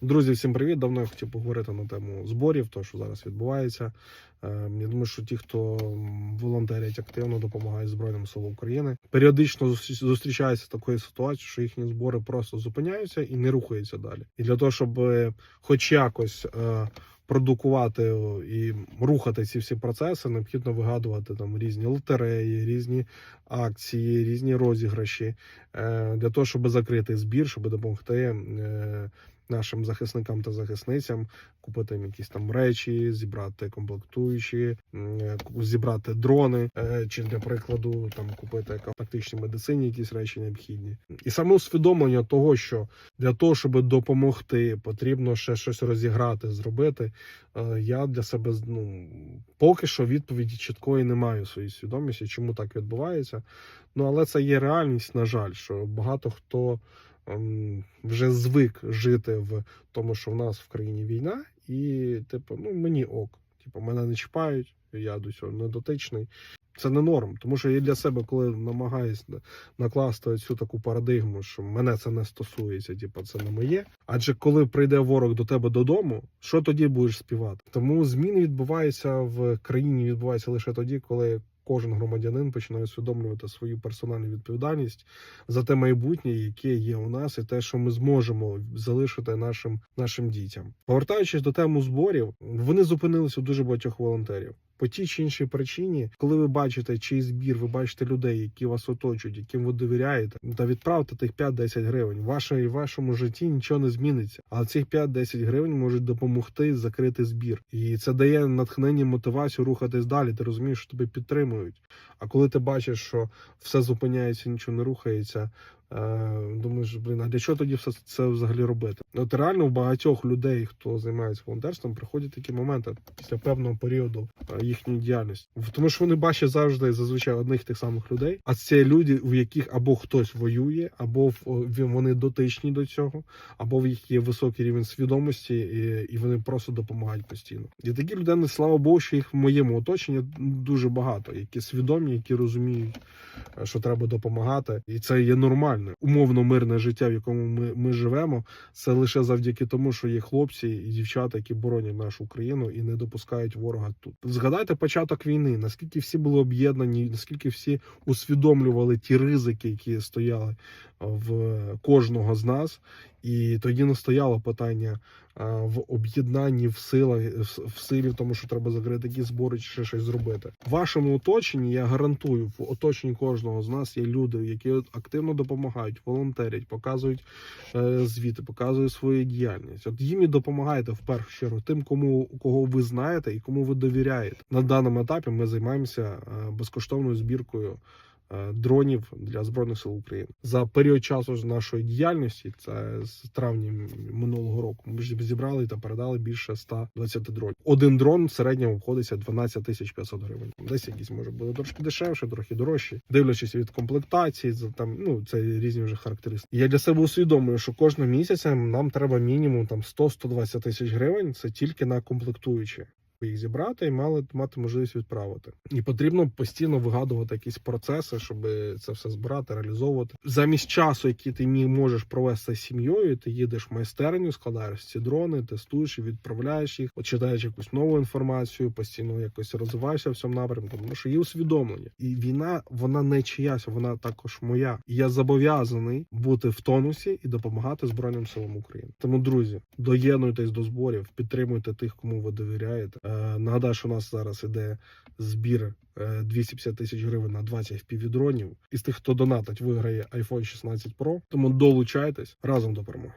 Друзі, всім привіт! Давно я хотів поговорити на тему зборів, то що зараз відбувається. Е, Я думаю, що ті, хто волонтерять активно, допомагають Збройним силам України, періодично зустріч- зустрічаються з такою ситуацією, що їхні збори просто зупиняються і не рухаються далі. І для того, щоб е, хоч якось е, продукувати і рухати ці всі процеси, необхідно вигадувати там різні лотереї, різні акції, різні розіграші е, для того, щоб закрити збір, щоб допомогти. Нашим захисникам та захисницям купити їм якісь там речі, зібрати комплектуючі, е, зібрати дрони, е, чи для прикладу там купити тактичній медицині якісь речі необхідні. І саме усвідомлення того, що для того, щоб допомогти, потрібно ще щось розіграти, зробити. е, Я для себе ну поки що відповіді чіткої не маю своїй свідомості, чому так відбувається. Ну але це є реальність, на жаль, що багато хто вже звик жити в тому, що в нас в країні війна, і типу, ну мені ок. Типу, мене не чіпають, я до цього не дотичний. Це не норм, тому що я для себе, коли намагаюсь накласти цю таку парадигму, що мене це не стосується, типу, це не моє. Адже коли прийде ворог до тебе додому, що тоді будеш співати? Тому зміни відбуваються в країні, відбуваються лише тоді, коли кожен громадянин починає усвідомлювати свою персональну відповідальність за те майбутнє, яке є у нас, і те, що ми зможемо залишити нашим нашим дітям. Повертаючись до теми зборів, вони зупинилися у дуже багатьох волонтерів. По тій чи іншій причині, коли ви бачите чий збір, ви бачите людей, які вас оточують, яким ви довіряєте, та відправте тих 5-10 гривень. В вашій- в вашому житті нічого не зміниться. Але цих 5-10 гривень можуть допомогти закрити збір, і це дає натхнення, мотивацію рухатись далі. Ти розумієш, що тебе підтримують. А коли ти бачиш, що все зупиняється, нічого не рухається. Е, Думаєш, блін, а для чого тоді все це взагалі робити? От реально в багатьох людей, хто займається волонтерством, приходять такі моменти після певного періоду е, їхньої діяльності, тому що вони бачать завжди зазвичай одних тих самих людей. А це люди, в яких або хтось воює, або вони дотичні до цього, або в їх є високий рівень свідомості, і, і вони просто допомагають постійно. І такі людини, слава Богу, що їх в моєму оточенні дуже багато, які свідомі, які розуміють, е, що треба допомагати, і це є нормально. Умовно мирне життя, в якому ми, ми живемо, це лише завдяки тому, що є хлопці і дівчата, які боронять нашу країну і не допускають ворога тут. Згадайте початок війни, наскільки всі були об'єднані, наскільки всі усвідомлювали ті ризики, які стояли в кожного з нас. І тоді не стояло питання в об'єднанні в силах в, силі, тому, що треба закрити такі збори чи ще щось зробити. В вашому оточенні я гарантую, в оточенні кожного з нас є люди, які активно допомагають, волонтерять, показують е, звіти, показують свою діяльність. От їм і допомагаєте в першу чергу тим, кому кого ви знаєте і кому ви довіряєте. На даному етапі ми займаємося е, безкоштовною збіркою дронів для збройних сил України за період часу з нашої діяльності. Це з травня минулого року. Ми ж зібрали та передали більше 120 дронів. Один дрон в середньому обходиться 12 тисяч 500 гривень. Десь якісь може бути трошки дешевше, трохи дорожче, дивлячись від комплектації. за Там ну це різні вже характеристики. Я для себе усвідомлюю, що кожного місяця нам треба мінімум там 100-120 тисяч гривень. Це тільки на комплектуючі їх зібрати і мали мати можливість відправити. І потрібно постійно вигадувати якісь процеси, щоб це все збирати, реалізовувати. Замість часу, який ти можеш провести з сім'єю, ти їдеш в майстерню, складаєш ці дрони, тестуєш відправляєш їх, читаєш якусь нову інформацію, постійно якось розвиваєшся в цьому напрямку, тому що є усвідомлення. І війна вона не чиясь, вона також моя. Я зобов'язаний бути в тонусі і допомагати Збройним силам України. Тому, друзі, доєднуйтесь до зборів, підтримуйте тих, кому ви довіряєте. Е, нагадаю, що у нас зараз іде збір е, 250 тисяч гривень на 20 впівдронів. Із тих, хто донатить, виграє iPhone 16 Pro. Тому долучайтесь разом до перемоги.